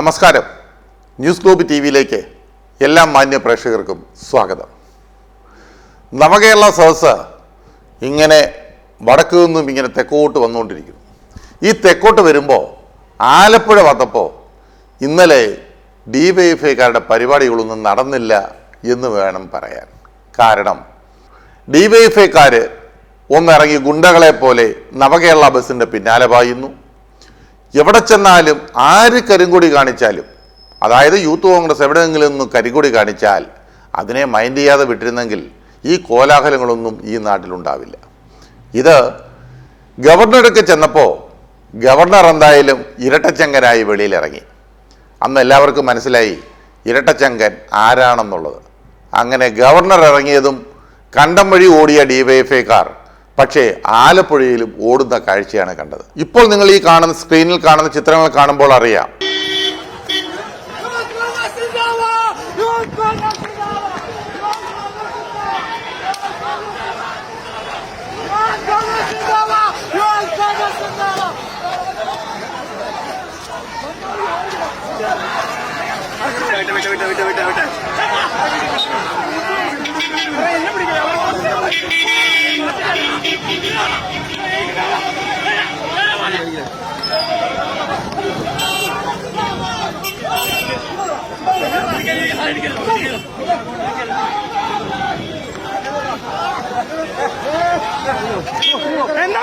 നമസ്കാരം. News globe T വിയിലേക്ക് എല്ലാ മാന്യ പ്രേക്ഷകർക്കും സ്വാഗതം. നവകേരള സദസ് ഇങ്ങനെ വടക്കു നിന്നും ഇങ്ങനെ തെക്കോട്ട് വന്നുകൊണ്ടിരിക്കുന്നു. ഈ തെക്കോട്ട് വരുമ്പോൾ ആലപ്പുഴ വന്നപ്പോൾ ഇന്നലെ ഡി വൈ എഫ് ഐക്കാരുടെ പരിപാടികളൊന്നും നടന്നില്ല എന്ന് വേണം പറയാൻ. കാരണം ഡി വൈ എഫ് ഐക്കാർ ഒന്നിറങ്ങി ഗുണ്ടകളെ പോലെ നവകേരള ബസ്സിന്റെ പിന്നാലെ പായുന്നു. എവിടെ ചെന്നാലും ആര് കരിങ്കൊടി കാണിച്ചാലും അതായത് യൂത്ത് കോൺഗ്രസ് എവിടെയെങ്കിലും ഒന്ന് കരിങ്കൊടി കാണിച്ചാൽ അതിനെ മൈൻഡ് ചെയ്യാതെ വിട്ടിരുന്നെങ്കിൽ ഈ കോലാഹലങ്ങളൊന്നും ഈ നാട്ടിലുണ്ടാവില്ല. ഇത് ഗവർണറൊക്കെ ചെന്നപ്പോൾ ഗവർണർ എന്തായാലും ഇരട്ടച്ചങ്കനായി വെളിയിലിറങ്ങി. അന്ന് എല്ലാവർക്കും മനസ്സിലായി ഇരട്ടച്ചങ്കൻ ആരാണെന്നുള്ളത്. അങ്ങനെ ഗവർണർ ഇറങ്ങിയതും കണ്ടം വഴി ഓടിയ ഡിവൈഎഫ്ഐക്കാർ പക്ഷേ ആലപ്പുഴയിലും ഓടുന്ന കാഴ്ചയാണ് കണ്ടത് ഇപ്പോൾ നിങ്ങൾ ഈ കാണുന്ന സ്ക്രീനിൽ കാണുന്ന ചിത്രങ്ങൾ കാണുമ്പോൾ അറിയാം Thank you. വിട്ട് വിട്ട് എന്താ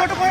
അങ്ങോട്ട് പോയ?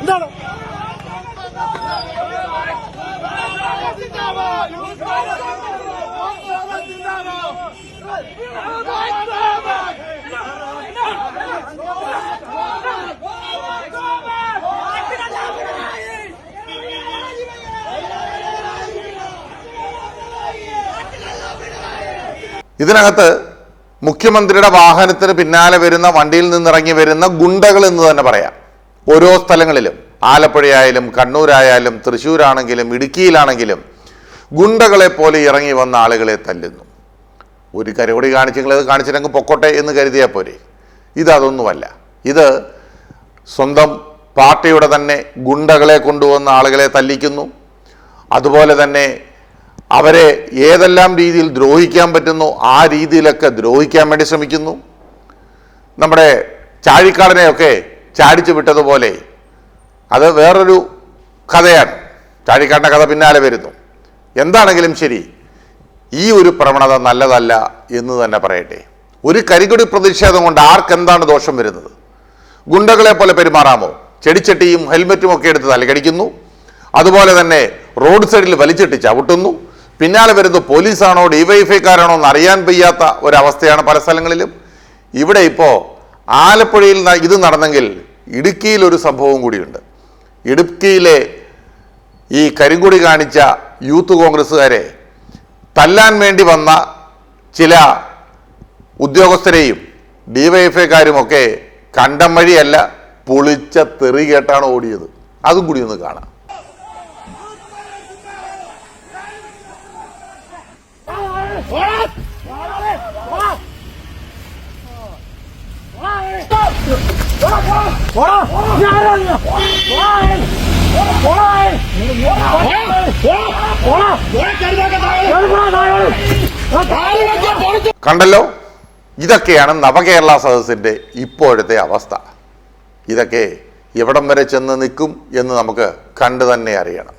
എന്താണ് ഇതിനകത്ത് മുഖ്യമന്ത്രിയുടെ വാഹനത്തിന് പിന്നാലെ വരുന്ന വണ്ടിയിൽ നിന്നിറങ്ങി വരുന്ന ഗുണ്ടകൾ എന്ന് തന്നെ പറയാം. ഓരോ സ്ഥലങ്ങളിലും ആലപ്പുഴയായാലും കണ്ണൂരായാലും തൃശ്ശൂരാണെങ്കിലും ഇടുക്കിയിലാണെങ്കിലും ഗുണ്ടകളെ പോലെ ഇറങ്ങി വന്ന ആളുകളെ തല്ലുന്നു. ഒരു കരുപടി കാണിച്ചെങ്കിൽ അത് കാണിച്ചിട്ടെങ്കിൽ പൊക്കോട്ടെ എന്ന് കരുതിയാൽ പോരെ. ഇത് അതൊന്നുമല്ല. ഇത് സ്വന്തം പാർട്ടിയുടെ തന്നെ ഗുണ്ടകളെ കൊണ്ടുവന്ന ആളുകളെ തല്ലിക്കുന്നു. അതുപോലെ തന്നെ അവരെ ഏതെല്ലാം രീതിയിൽ ദ്രോഹിക്കാൻ പറ്റുന്നു ആ രീതിയിലൊക്കെ ദ്രോഹിക്കാൻ വേണ്ടി ശ്രമിക്കുന്നു. നമ്മുടെ ചാഴിക്കാടനെയൊക്കെ ചാടിച്ചു വിട്ടതുപോലെ അത് വേറൊരു കഥയാണ്. ചാഴിക്കാടിന്റെ കഥ പിന്നാലെ വരുന്നു. എന്താണെങ്കിലും ശരി ഈ ഒരു പ്രവണത നല്ലതല്ല എന്ന് തന്നെ പറയട്ടെ. ഒരു കരികുടി പ്രതിഷേധം കൊണ്ട് ആർക്കെന്താണ് ദോഷം വരുന്നത്? ഗുണ്ടകളെ പോലെ പെരുമാറാമോ? ചെടിച്ചട്ടിയും ഹെൽമെറ്റും ഒക്കെ എടുത്ത് തലകടിക്കുന്നു. അതുപോലെ തന്നെ റോഡ് സൈഡിൽ വലിച്ചിട്ട് ചവിട്ടുന്നു. പിന്നാലെ വരുന്നത് പോലീസാണോ ഡിവൈഫൈക്കാരാണോ എന്ന് അറിയാൻ വയ്യാത്ത ഒരവസ്ഥയാണ് പല സ്ഥലങ്ങളിലും. ഇവിടെ ഇപ്പോൾ ആലപ്പുഴയിൽ ഇത് നടന്നെങ്കിൽ ഇടുക്കിയിൽ ഒരു സംഭവം കൂടിയുണ്ട്. ഇടുക്കിയിലെ ഈ കരിങ്കുടി കാണിച്ച യൂത്ത് കോൺഗ്രസ്സുകാരെ തല്ലാൻ വേണ്ടി വന്ന ചില ഉദ്യോഗസ്ഥരെയും ഡിവൈഎഫ്ഐക്കാരുമൊക്കെ കണ്ടം വഴിയല്ല പൊളിച്ച തെറി കേട്ടാണ് ഓടിയത്. അതും കൂടി ഒന്ന് കാണാം. കണ്ടല്ലോ? ഇതൊക്കെയാണ് നവകേരള സദസ്സിന്റെ ഇപ്പോഴത്തെ അവസ്ഥ. ഇതൊക്കെ എവിടം വരെ ചെന്ന് നിൽക്കും എന്ന് നമുക്ക് കണ്ടു തന്നെ അറിയണം.